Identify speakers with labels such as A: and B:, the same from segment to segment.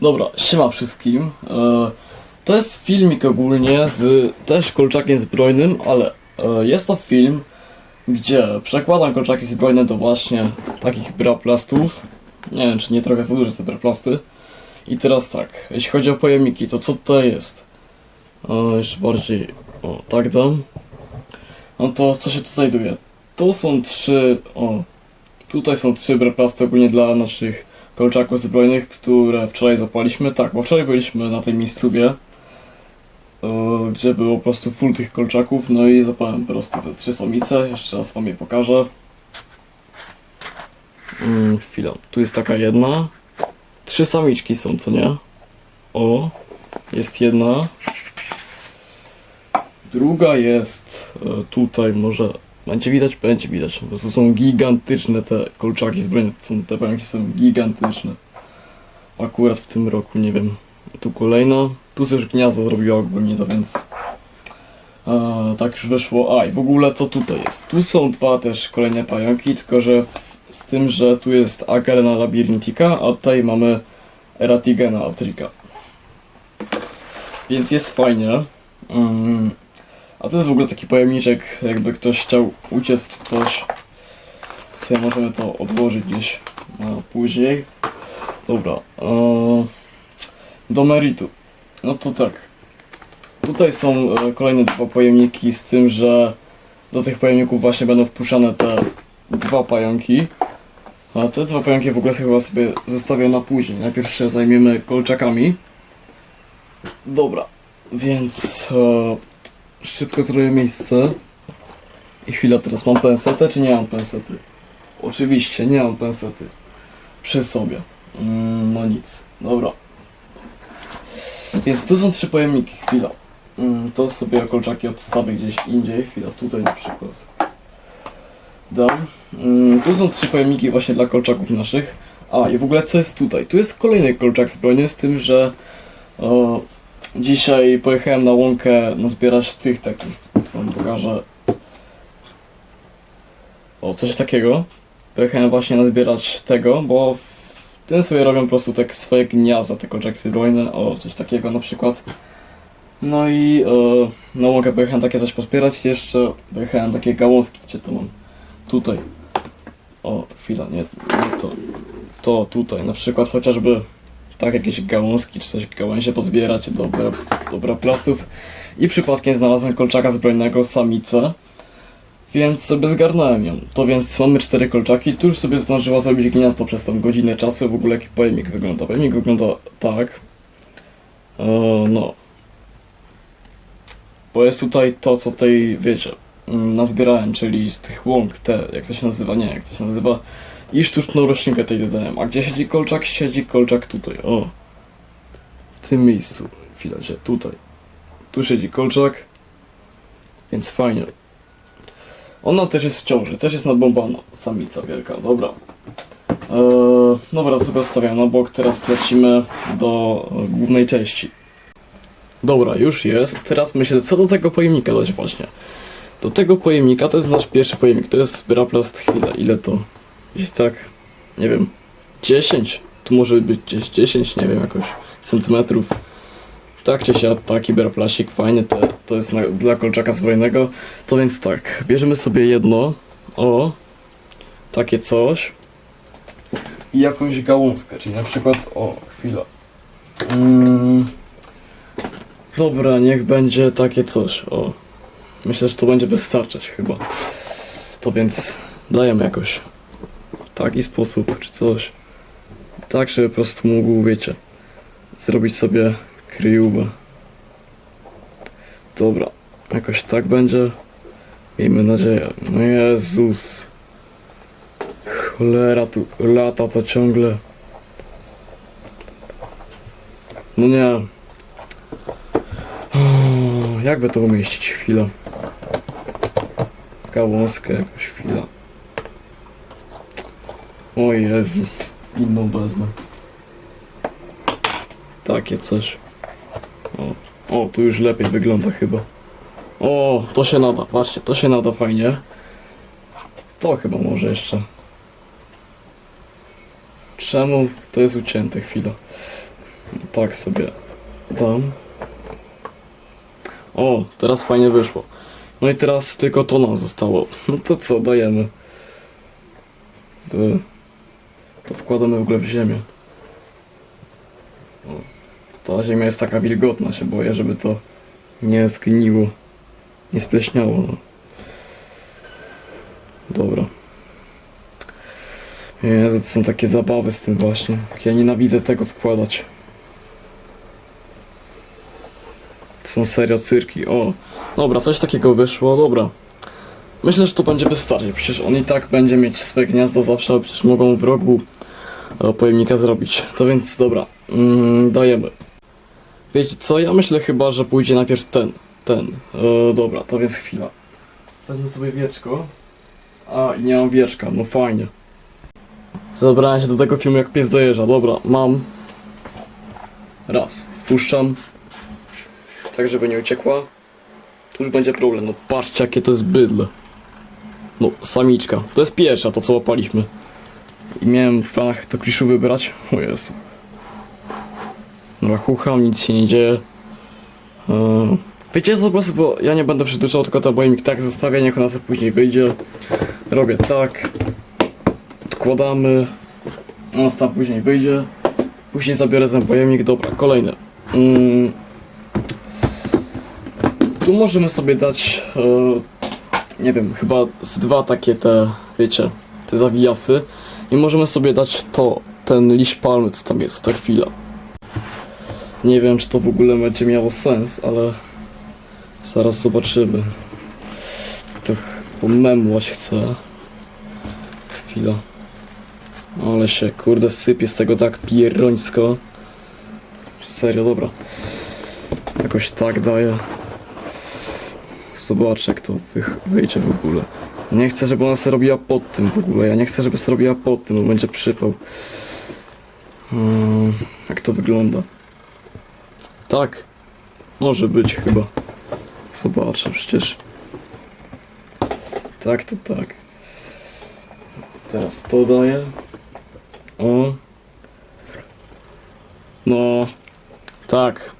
A: Dobra, siema wszystkim. E, to jest filmik ogólnie z też kolczakiem zbrojnym, ale e, jest to film, gdzie przekładam kolczaki zbrojne do właśnie takich braplastów. Nie wiem, czy nie trochę za duże te braplasty. I teraz tak, jeśli chodzi o pojemniki, to co to jest? E, jeszcze bardziej, o, tak dam. No to co się tu znajduje? Tu są trzy, o, tutaj są trzy braplasty ogólnie dla naszych kolczaków zbrojnych, które wczoraj zapaliśmy. Tak, bo wczoraj byliśmy na tej miejscowie, e, gdzie było po prostu full tych kolczaków, no i zapałem po prostu te trzy samice. Jeszcze raz wam je pokażę. Mm, chwila, tu jest taka jedna. Trzy samiczki są, co nie? O, jest jedna. Druga jest e, tutaj, może będzie widać? Będzie widać. Po prostu są gigantyczne te kolczaki to są, te pająki są gigantyczne. Akurat w tym roku, nie wiem. Tu kolejna. Tu sobie już gniazdo zrobiła ogólnie to, więc... E, tak już wyszło. A i w ogóle co tutaj jest? Tu są dwa też kolejne pająki, tylko że w, z tym, że tu jest Agarena labiryntica, a tutaj mamy Eratigena atrika. Więc jest fajnie. Mm. A to jest w ogóle taki pojemniczek, jakby ktoś chciał uciec czy coś. Sobie możemy to odłożyć gdzieś na później. Dobra. Eee, do meritu. No to tak. Tutaj są e, kolejne dwa pojemniki z tym, że do tych pojemników właśnie będą wpuszczane te dwa pająki. A te dwa pająki w ogóle chyba sobie zostawię na później. Najpierw się zajmiemy kolczakami. Dobra, więc e, szybko zrobię miejsce. I chwila, teraz mam pensetę czy nie mam pensety? Oczywiście, nie mam pensety. Przy sobie. Mm, no nic, dobra. Więc tu są trzy pojemniki, chwila. Mm, to sobie kolczaki odstawię gdzieś indziej, chwila, tutaj na przykład. Dam. Mm, tu są trzy pojemniki właśnie dla kolczaków naszych. A, i w ogóle co jest tutaj? Tu jest kolejny kolczak zbrojny z tym, że o, dzisiaj pojechałem na łąkę nazbierać tych takich, co wam pokażę. O, coś takiego. Pojechałem właśnie nazbierać tego, bo w tym sobie robią po prostu tak swoje gniazda, te kolczaki zbrojne, o, coś takiego na przykład. No i e, na łąkę pojechałem takie coś pozbierać, jeszcze pojechałem takie gałązki, gdzie to mam? Tutaj. O, chwila, nie to. To tutaj, na przykład chociażby tak jakieś gałązki czy coś gałęzie pozbierać do, bra- do braplastów i przypadkiem znalazłem kolczaka zbrojnego samicę więc sobie zgarnąłem ją. To więc mamy cztery kolczaki, tu już sobie zdążyła zrobić gniazdo przez tą godzinę czasu, w ogóle jaki pojemnik wygląda. Pojemnik wygląda tak. No. Bo jest tutaj to, co tutaj, wiecie, nazbierałem, czyli z tych łąk, te, jak to się nazywa, nie, jak to się nazywa, i sztuczną roślinkę tej dodałem. A gdzie siedzi kolczak? Siedzi kolczak tutaj, o. W tym miejscu. Gdzie? Tutaj. Tu siedzi kolczak. Więc fajnie. Ona też jest w ciąży, też jest nadbombana. Samica wielka, dobra. Eee, dobra, to sobie odstawiam na bok, teraz lecimy do e, głównej części. Dobra, już jest. Teraz myślę, co do tego pojemnika dać właśnie. Do tego pojemnika, to jest nasz pierwszy pojemnik, to jest Braplast chwila, ile to? Gdzieś tak, nie wiem, 10? Tu może być gdzieś 10, nie wiem, jakoś centymetrów. Tak czy siak, taki berplasik fajny, to, to jest na, dla kolczaka zbrojnego. To więc tak, bierzemy sobie jedno, o, takie coś. I jakąś gałązkę, czyli na przykład, o, chwila. Mm, dobra, niech będzie takie coś, o. Myślę, że to będzie wystarczać chyba. To więc dajemy jakoś w taki sposób, czy coś. Tak, żeby po prostu mógł, wiecie, zrobić sobie kryjówę. Dobra, jakoś tak będzie. Miejmy nadzieję. No Jezus. Cholera tu lata to ciągle. No nie. Jakby to umieścić? Chwila. Gałązkę jakoś chwila. O Jezus. Inną wezmę. Takie coś. O, o, tu już lepiej wygląda chyba. O, to się nada, patrzcie, to się nada fajnie. To chyba może jeszcze. Czemu to jest ucięte chwila? Tak sobie dam. O, teraz fajnie wyszło. No i teraz tylko to nam zostało. No to co, dajemy. To wkładamy w ogóle w ziemię. Ta ziemia jest taka wilgotna, się boję, żeby to nie zgniło. Nie spleśniało. No. Dobra. Jezu, to są takie zabawy z tym właśnie. Ja nienawidzę tego wkładać. To są serio cyrki. O, dobra, coś takiego wyszło, dobra. Myślę, że to będzie wystarczyć. Przecież on i tak będzie mieć swe gniazdo zawsze, ale przecież mogą w rogu e, pojemnika zrobić. To więc dobra, mm, dajemy. Wiecie co, ja myślę chyba, że pójdzie najpierw ten, ten. E, dobra, to więc chwila. Weźmy sobie wieczko. A, i nie mam wieczka, no fajnie. Zabrałem się do tego filmu jak pies dojeżdża. Dobra, mam. Raz. Wpuszczam. Tak, żeby nie uciekła. Tu już będzie problem. No patrzcie, jakie to jest bydle. No, samiczka. To jest pierwsza, to co łapaliśmy. I miałem w planach to kliszu wybrać. O Jezu. Dobra, chucham, nic się nie dzieje. Eee, wiecie co, po prostu, bo ja nie będę przyduczał, tylko ten bojemnik tak zostawia, niech ona sobie później wyjdzie. Robię tak. Odkładamy. On tam później wyjdzie. Później zabiorę ten pojemnik. Dobra, kolejny. Mm. Tu możemy sobie dać, e, nie wiem, chyba z dwa takie te, wiecie, te zawijasy. I możemy sobie dać to, ten liść palmy, co tam jest, ta chwila. Nie wiem, czy to w ogóle będzie miało sens, ale zaraz zobaczymy. To ch- pomemłać chcę. Chwila. Ale się, kurde, sypie z tego tak pierońsko. Serio, dobra. Jakoś tak daje. Zobacz, jak to wyjdzie w ogóle. Nie chcę, żeby ona sobie robiła pod tym w ogóle. Ja nie chcę, żeby sobie robiła pod tym, bo będzie przypał. Hmm, jak to wygląda? Tak. Może być chyba. Zobaczę przecież. Tak, to tak. Teraz to daję. O. No. Tak.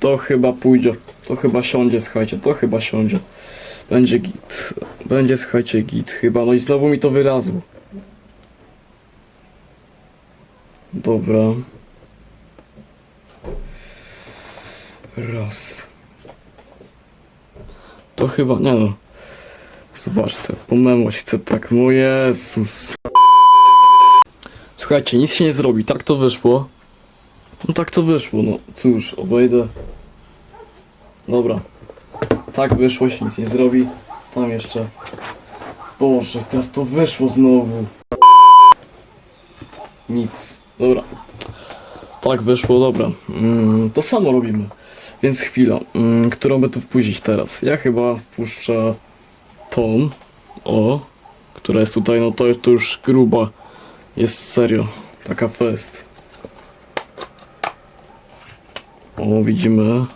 A: To chyba pójdzie. To chyba siądzie, słuchajcie. To chyba siądzie. Będzie git. Będzie, słuchajcie, git chyba. No i znowu mi to wylazło. Dobra. Raz. To chyba, nie no. Zobaczcie, pomemłać chcę tak. Mój Jezus. Słuchajcie, nic się nie zrobi, tak to wyszło. No tak to wyszło, no cóż, obejdę. Dobra. Tak wyszło, się nic nie zrobi. Tam jeszcze. Boże, teraz to wyszło znowu. Nic. Dobra. Tak wyszło, dobra. Mm, to samo robimy. Więc chwila, mm, którą by tu wpuścić teraz? Ja chyba wpuszczę tą. O, która jest tutaj, no to jest to już gruba. Jest serio, taka fest. O, widzimy.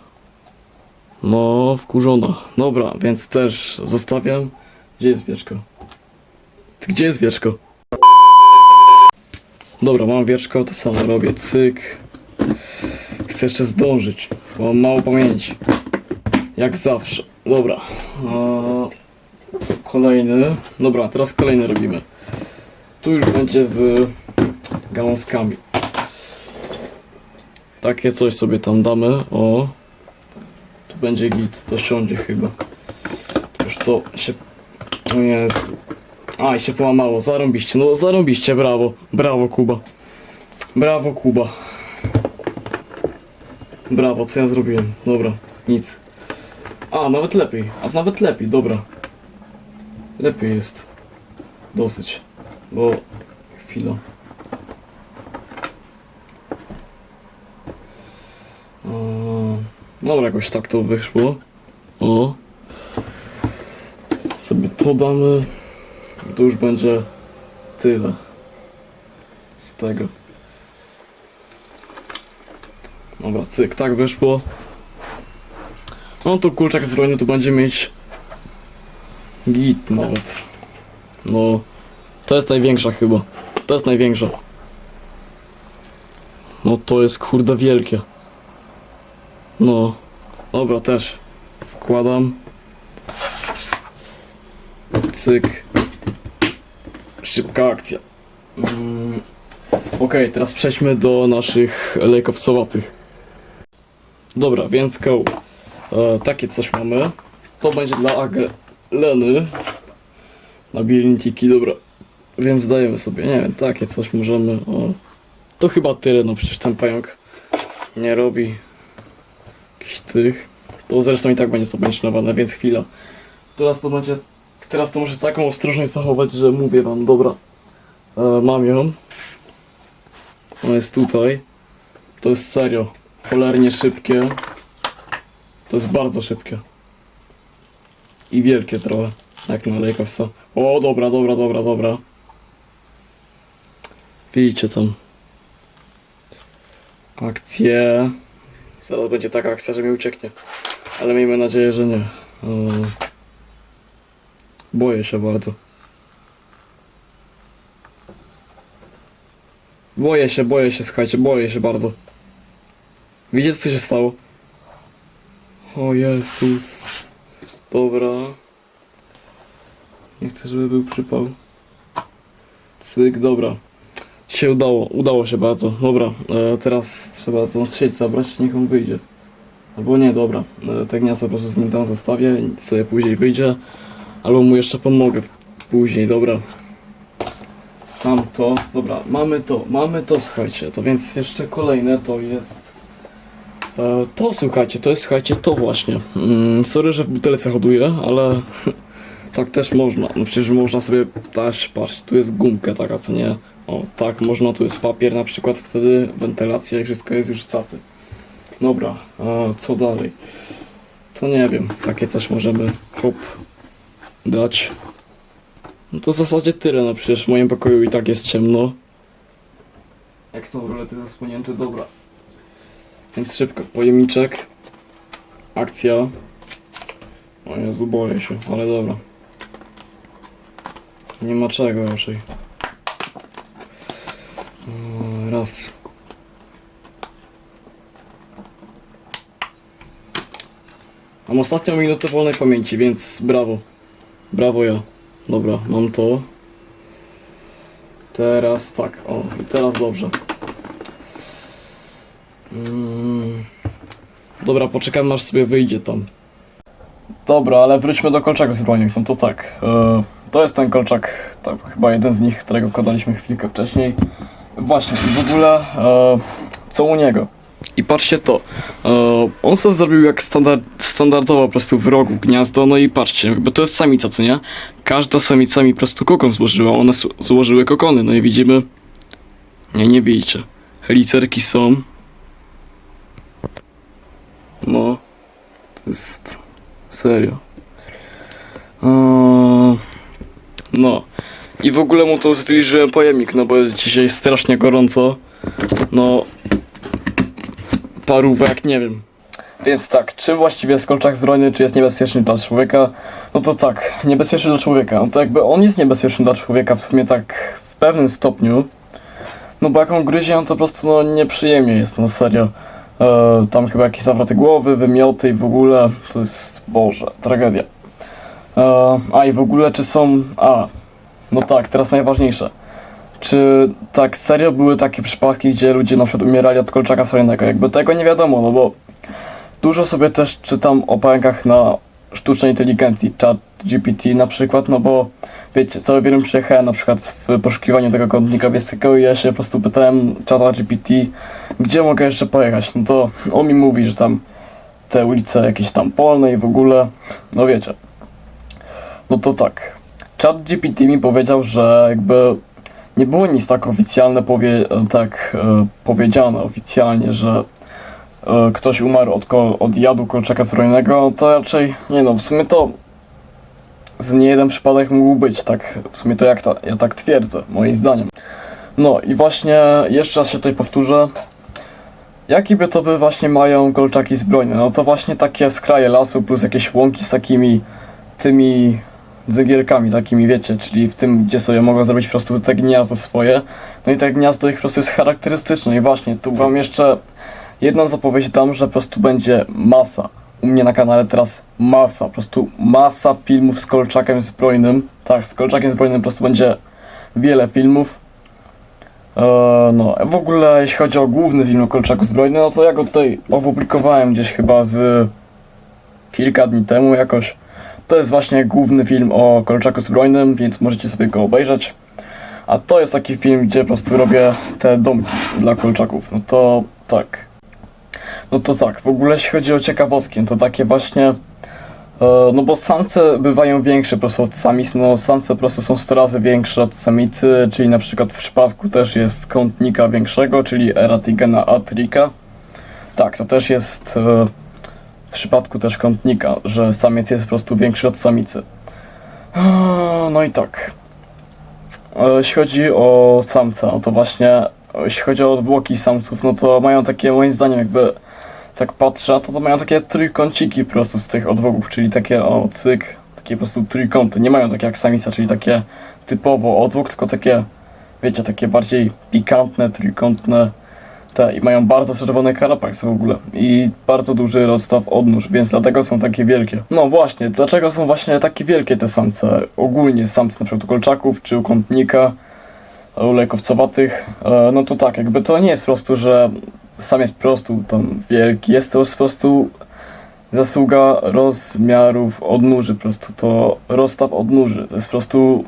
A: No, wkurzona. Dobra, więc też zostawiam. Gdzie jest wieczko? Gdzie jest wieczko? Dobra, mam wieczko, to samo robię. Cyk. Chcę jeszcze zdążyć, bo mam mało pamięci. Jak zawsze. Dobra. Kolejny. Dobra, teraz kolejny robimy. Tu już będzie z gałązkami. Takie coś sobie tam damy. O. Będzie git. To siądzie chyba. Już to się... O Jezu. A, i się połamało. Zarąbiście. No, zarąbiście. Brawo. Brawo, Kuba. Brawo, Kuba. Brawo, co ja zrobiłem? Dobra, nic. A, nawet lepiej. A nawet lepiej, dobra. Lepiej jest. Dosyć. Bo... Chwila. Dobra, jakoś tak to wyszło. O. Sobie to damy. To już będzie tyle. Z tego. Dobra, cyk, tak wyszło. No to kurczak zbrojny tu będzie mieć git nawet. No, to jest największa chyba. To jest największa. No to jest kurde wielkie. No. Dobra, też. Wkładam. Cyk. Szybka akcja. Mm. Okej, teraz przejdźmy do naszych lejkowcowatych. Dobra, więc go. E, takie coś mamy. To będzie dla Ag Leny. Labirintiki, dobra. Więc dajemy sobie, nie wiem, takie coś możemy. O. To chyba tyle, no przecież ten pająk nie robi jakichś tych. To zresztą i tak będzie zakończone, więc chwila. Teraz to będzie. Teraz to muszę taką ostrożność zachować, że mówię wam, dobra. E, mam ją. Ona jest tutaj. To jest serio. Cholernie szybkie. To jest bardzo szybkie. I wielkie trochę. Jak na Lakewsa. O, dobra, dobra, dobra, dobra. Widzicie tam. Akcje. Zaraz będzie taka akcja, że mi ucieknie. Ale miejmy nadzieję, że nie. O. Boję się bardzo. Boję się, boję się, słuchajcie, boję się bardzo. Widzicie co się stało? O Jezus. Dobra. Nie chcę, żeby był przypał. Cyk, dobra. Się udało, udało się bardzo. Dobra, e, teraz trzeba tą sieć zabrać, niech on wyjdzie. Albo nie, dobra. E, te gniazda po prostu z nim tam zostawię i sobie później wyjdzie. Albo mu jeszcze pomogę później, dobra. Mam to, dobra, mamy to, mamy to, słuchajcie. To więc jeszcze kolejne to jest. E, to słuchajcie, to jest słuchajcie, to właśnie. Mm, sorry, że w butelce hoduję, ale tak też można. No przecież można sobie dać, patrz, tu jest gumka taka, co nie? O, tak, można, tu jest papier na przykład, wtedy wentylacja i wszystko jest już cacy. Dobra, a co dalej? To nie wiem, takie coś możemy hop dać. No to w zasadzie tyle, no przecież w moim pokoju i tak jest ciemno. Jak są rolety zasłonięte, dobra. Więc szybko, pojemniczek. Akcja. O Jezu, boję się, ale dobra. Nie ma czego raczej. Raz. Mam ostatnią minutę wolnej pamięci, więc brawo. Brawo ja. Dobra, mam to. Teraz tak, o, i teraz dobrze. Mm. Dobra, poczekamy aż sobie wyjdzie tam. Dobra, ale wróćmy do kolczaku z broni. No to tak. E, to jest ten kolczak, tak, chyba jeden z nich, którego kodaliśmy chwilkę wcześniej. Właśnie, w ogóle e, co u niego? I patrzcie to. E, on sobie zrobił jak standard, standardowo po prostu w rogu gniazdo, no i patrzcie, jakby to jest samica, co nie? Każda samica mi po prostu kokon złożyła, one złożyły kokony, no i widzimy... Nie, nie widzicie. Helicerki są. No. To jest... Serio. Eee, No. I w ogóle mu to zbliżyłem pojemnik, no bo jest dzisiaj strasznie gorąco. No. Parówek, nie wiem. Więc tak, czy właściwie jest kolczak zbrojny, czy jest niebezpieczny dla człowieka? No to tak, niebezpieczny dla człowieka. No to jakby on jest niebezpieczny dla człowieka w sumie tak w pewnym stopniu. No bo jak on gryzie, on to po prostu no nieprzyjemnie jest, no serio. E, tam chyba jakieś zawroty głowy, wymioty i w ogóle to jest, boże, tragedia. E, a i w ogóle czy są, a, no tak, teraz najważniejsze. Czy tak serio były takie przypadki, gdzie ludzie na przykład umierali od kolczaka sojanego? Jakby tego nie wiadomo, no bo dużo sobie też czytam o pająkach na sztucznej inteligencji, chat GPT na przykład, no bo wiecie, cały wiele przyjechałem na przykład w poszukiwaniu tego kątnika wiejskiego i ja się po prostu pytałem czata GPT, gdzie mogę jeszcze pojechać, no to on mi mówi, że tam te ulice jakieś tam polne i w ogóle, no wiecie. No to tak, chat GPT mi powiedział, że jakby nie było nic tak oficjalne powie, tak e, powiedziane oficjalnie, że e, ktoś umarł od, ko- od jadu kolczaka zbrojnego, to raczej, nie no, w sumie to z niejeden przypadek mógł być, tak, w sumie to jak ja tak twierdzę, moim zdaniem. No i właśnie, jeszcze raz się tutaj powtórzę, Jaki by to by właśnie mają kolczaki zbrojne? No to właśnie takie skraje lasu plus jakieś łąki z takimi tymi z gierkami takimi, wiecie, czyli w tym, gdzie sobie mogą zrobić po prostu te gniazdo swoje. No i te gniazdo ich po prostu jest charakterystyczne i właśnie, tu wam jeszcze jedną zapowiedź dam, że po prostu będzie masa. U mnie na kanale teraz masa, po prostu masa filmów z Kolczakiem Zbrojnym. Tak, z Kolczakiem Zbrojnym po prostu będzie wiele filmów. Eee, no, w ogóle jeśli chodzi o główny film o Kolczaku Zbrojnym, no to ja go tutaj opublikowałem gdzieś chyba z kilka dni temu jakoś. To jest właśnie główny film o Kolczaku Zbrojnym, więc możecie sobie go obejrzeć. A to jest taki film, gdzie po prostu robię te domki dla Kolczaków. No to tak. No to tak, w ogóle jeśli chodzi o ciekawostki, to takie właśnie... E, no bo samce bywają większe po prostu od samic, no samce po prostu są 100 razy większe od samicy, czyli na przykład w przypadku też jest kątnika większego, czyli Eratigena atrika. Tak, to też jest e, przypadku też kątnika, że samiec jest po prostu większy od samicy. E, No i tak. E, Jeśli chodzi o samca, no to właśnie e, jeśli chodzi o odwłoki samców, no to mają takie moim zdaniem jakby tak patrzę, to, to mają takie trójkąciki po prostu z tych odwłogów, czyli takie o cyk, takie po prostu trójkąty. Nie mają takie jak samica, czyli takie typowo odwłok, tylko takie, wiecie, takie bardziej pikantne, trójkątne te i mają bardzo czerwony karapaks w ogóle i bardzo duży rozstaw odnóż, więc dlatego są takie wielkie. No właśnie, dlaczego są właśnie takie wielkie te samce? Ogólnie samce na przykład u kolczaków czy u kątnika, u lejkowcowatych, e, no to tak, jakby to nie jest po prostu, że sam jest po prostu tam wielki, jest to już po prostu zasługa rozmiarów odnóży, po prostu to rozstaw odnóży, to jest po prostu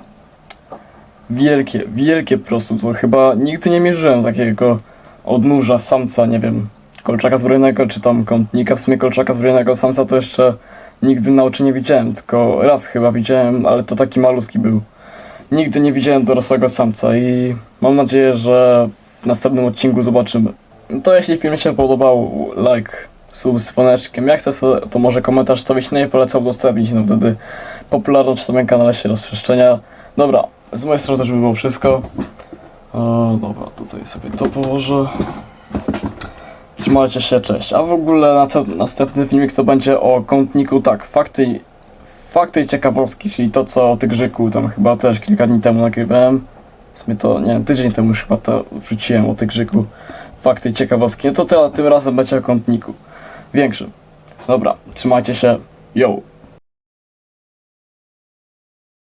A: wielkie, wielkie po prostu, to chyba nigdy nie mierzyłem takiego odnóża samca, nie wiem, kolczaka zbrojnego, czy tam kątnika, w sumie kolczaka zbrojnego samca to jeszcze nigdy na oczy nie widziałem, tylko raz chyba widziałem, ale to taki malutki był. Nigdy nie widziałem dorosłego samca i mam nadzieję, że w następnym odcinku zobaczymy. To jeśli film się podobał, like, sub z dzwoneczkiem. Jak chcesz, to może komentarz stawić, no i polecam udostępnić, no wtedy popularność na moim kanale się rozprzestrzenia. Dobra, z mojej strony też by było wszystko. E, dobra, tutaj sobie to położę. Trzymajcie się, cześć. A w ogóle nace- następny filmik to będzie o kątniku, tak, fakty, fakty i ciekawostki, czyli to co o Tygrzyku, tam chyba też kilka dni temu nagrywałem. W sumie to, nie tydzień temu już chyba to wrzuciłem o Tygrzyku. Fakty i ciekawostki. No to teraz tym razem będzie o kątniku. Większym. Dobra, trzymajcie się. Yo!